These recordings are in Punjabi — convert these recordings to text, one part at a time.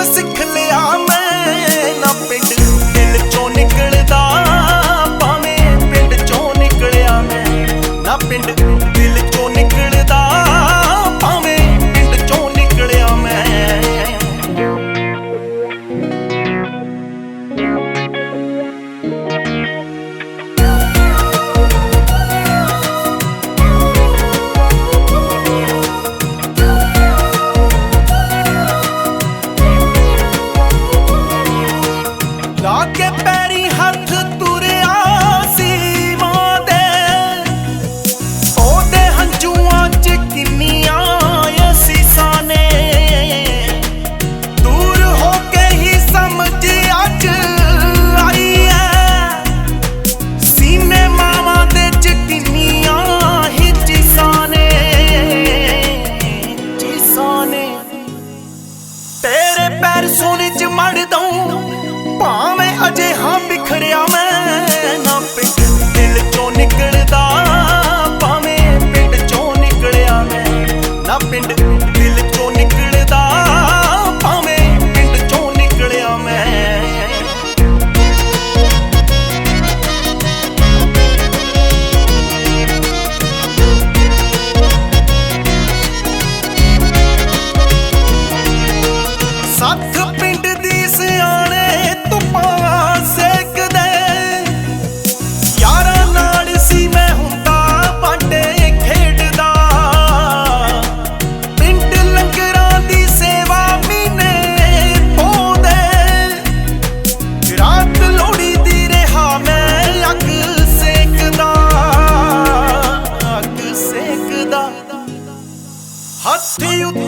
must ਪੈਰ ਸੋਨੇ ਚ ਮੜ ਦਉ 発展予定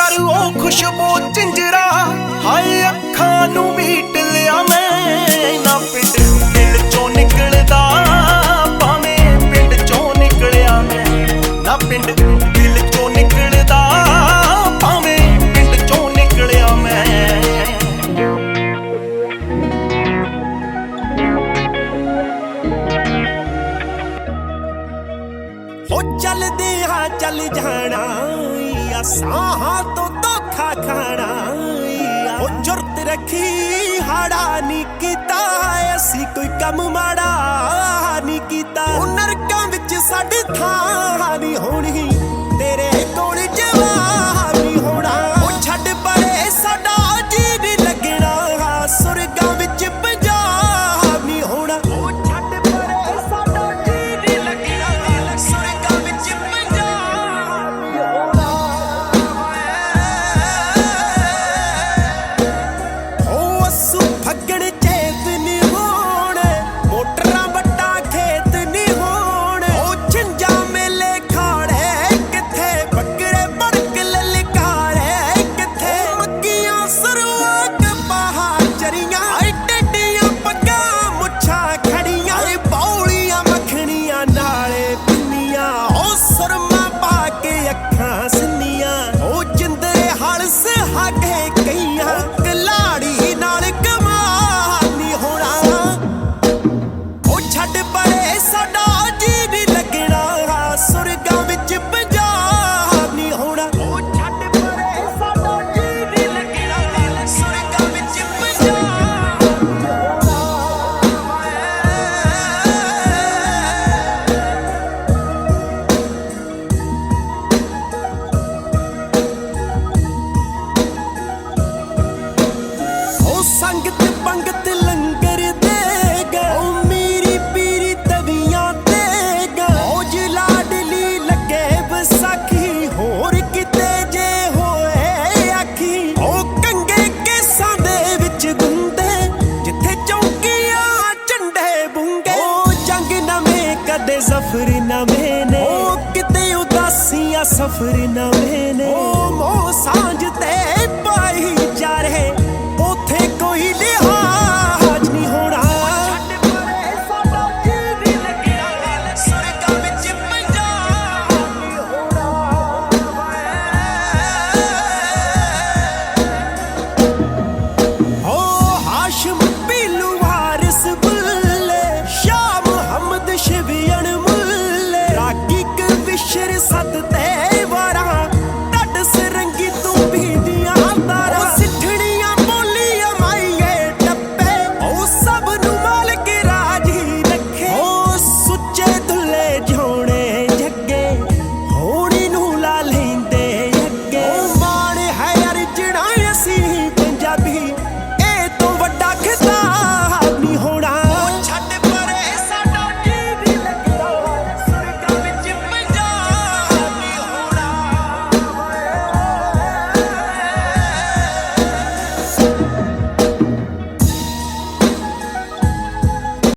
ਕਰ ਉਹ ਖੁਸ਼ਬੂ ਚਿੰਜਰਾ ਹਾਏ ਅੱਖਾਂ ਨੂੰ ਮੀਟ ਲਿਆ ਮੈਂ। ਨਾ ਪਿੰਡ ਦਿਲ ਚੋਂ ਨਿਕਲਦਾ, ਭਾਵੇਂ ਪਿੰਡ ਚੋਂ ਨਿਕਲਿਆ ਮੈਂ। ਨਾ ਪਿੰਡ ਦਿਲ ਚੋਂ ਨਿਕਲਦਾ, ਭਾਵੇਂ ਪਿੰਡ ਚੋਂ ਨਿਕਲਿਆ ਮੈਂ। ਹੋ ਚੱਲਦੇ ਆ ਚੱਲ ਜਾਣਾ ਸਾਹਾਂ ਦਾ ਖਾਣਾ ਉਹ ਜੁਰਤ ਰੱਖੀ ਹਾੜਾ ਨਹੀਂ ਕੀਤਾ, ਅਸੀਂ ਕੋਈ ਕੰਮ ਮਾੜਾ ਨਹੀਂ ਕੀਤਾ। ਉਹ ਨਰਕਾਂ ਵਿੱਚ ਸਾਡੀ ਥਾਂ ਨਹੀਂ ਹੋਣੀ। ਤੇਰੇ ਸਫਰ ਨਵੇਂ ਨੇ। ਉਹ ਕਿਤੇ ਉਦਾਸੀਆਂ ਸਫਰ ਨਵੇਂ ਨੇ। ਉਹ ਮੋ ਸਾਂਝ ਤੇ ਪਾਈ ਸ਼ਿਰ ਸਤ ਤੇ